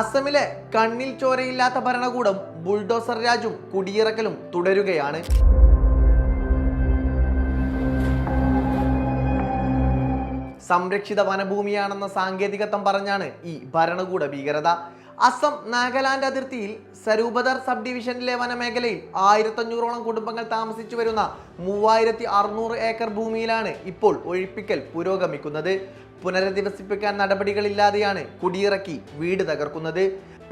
അസമിലെ കണ്ണിൽ ചോരയില്ലാത്ത ഭരണകൂടം ബുൾഡോസർ രാജും കുടിയിറക്കലും തുടരുകയാണ്. സംരക്ഷിത വനഭൂമിയാണെന്ന സാങ്കേതികത്വം പറഞ്ഞാണ് ഈ ഭരണകൂട ഭീകരത. അസം നാഗാലാൻഡ് അതിർത്തിയിൽ സരൂപദർ സബ് ഡിവിഷനിലെ വനമേഖലയിൽ ആയിരത്തഞ്ഞൂറോളം കുടുംബങ്ങൾ താമസിച്ചു വരുന്ന മൂവായിരത്തി അറുന്നൂറ് ഏക്കർ ഭൂമിയിലാണ് ഇപ്പോൾ ഒഴിപ്പിക്കൽ പുരോഗമിക്കുന്നത്. പുനരധിവസിപ്പിക്കാൻ നടപടികളില്ലാതെയാണ് കുടിയിറക്കി വീട് തകർക്കുന്നത്.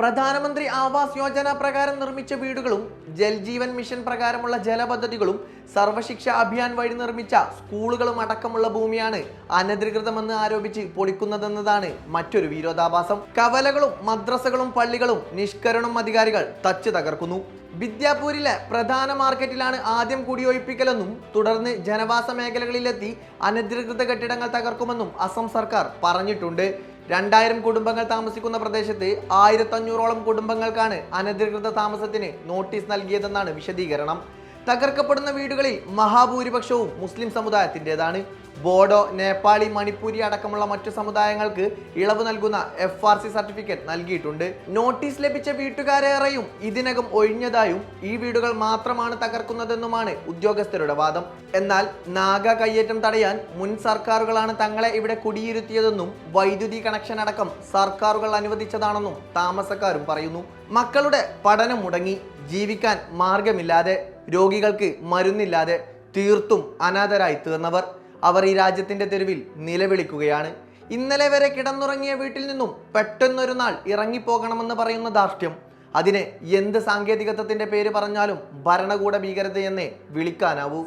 പ്രധാനമന്ത്രി ആവാസ് യോജന പ്രകാരം നിർമ്മിച്ച വീടുകളും ജൽജീവൻ മിഷൻ പ്രകാരമുള്ള ജലപദ്ധതികളും സർവശിക്ഷ അഭിയാൻ വഴി നിർമ്മിച്ച സ്കൂളുകളും അടക്കമുള്ള ഭൂമിയാണ് അനധികൃതമെന്ന് ആരോപിച്ച് പൊളിക്കുന്നതെന്നതാണ് മറ്റൊരു വിരോധാഭാസം. കവലകളും മദ്രസകളും പള്ളികളും നിഷ്കരണം അധികാരികൾ തച്ച് തകർക്കുന്നു. വിദ്യാപൂരിലെ പ്രധാന മാർക്കറ്റിലാണ് ആദ്യം കുടിയൊഴിപ്പിക്കലെന്നും തുടർന്ന് ജനവാസ മേഖലകളിലെത്തി അനധികൃത കെട്ടിടങ്ങൾ തകർക്കുമെന്നും അസം സർക്കാർ പറഞ്ഞിട്ടുണ്ട്. രണ്ടായിരം കുടുംബങ്ങൾ താമസിക്കുന്ന പ്രദേശത്ത് ആയിരത്തഞ്ഞൂറോളം കുടുംബങ്ങൾക്കാണ് അനധികൃത താമസത്തിന് നോട്ടീസ് നൽകിയതെന്നാണ് വിശദീകരണം. തകർക്കപ്പെടുന്ന വീടുകളിൽ മഹാഭൂരിപക്ഷവും മുസ്ലിം സമുദായത്തിന്റെതാണ്. ബോഡോ നേപ്പാളി മണിപ്പൂരി അടക്കമുള്ള മറ്റു സമുദായങ്ങൾക്ക് ഇളവ് നൽകുന്ന എഫ് ആർ സി സർട്ടിഫിക്കറ്റ് നൽകിയിട്ടുണ്ട്. നോട്ടീസ് ലഭിച്ച വീട്ടുകാരേറെയും ഇതിനകം ഒഴിഞ്ഞതായും ഈ വീടുകൾ മാത്രമാണ് തകർക്കുന്നതെന്നുമാണ് ഉദ്യോഗസ്ഥരുടെ വാദം. എന്നാൽ നാഗ കയ്യേറ്റം തടയാൻ മുൻ സർക്കാരുകളാണ് തങ്ങളെ ഇവിടെ കുടിയിരുത്തിയതെന്നും വൈദ്യുതി കണക്ഷൻ അടക്കം സർക്കാരുകൾ അനുവദിച്ചതാണെന്നും താമസക്കാരും പറയുന്നു. മക്കളുടെ പഠനം മുടങ്ങി. ജീവിക്കാൻ മാർഗമില്ലാതെ രോഗികൾക്ക് മരുന്നില്ലാതെ തീർത്തും അനാഥരായി തീർന്നവർ അവർ ഈ രാജ്യത്തിന്റെ തെരുവിൽ നിലവിളിക്കുകയാണ്. ഇന്നലെ വരെ കിടന്നുറങ്ങിയ വീട്ടിൽ നിന്നും പെട്ടെന്നൊരു നാൾ ഇറങ്ങിപ്പോകണമെന്ന് പറയുന്ന ധാർഷ്ട്യം. അതിനെ എന്ത് സാങ്കേതികത്വത്തിന്റെ പേര് പറഞ്ഞാലും ഭരണകൂട ഭീകരതയെന്നേ വിളിക്കാനാവൂ.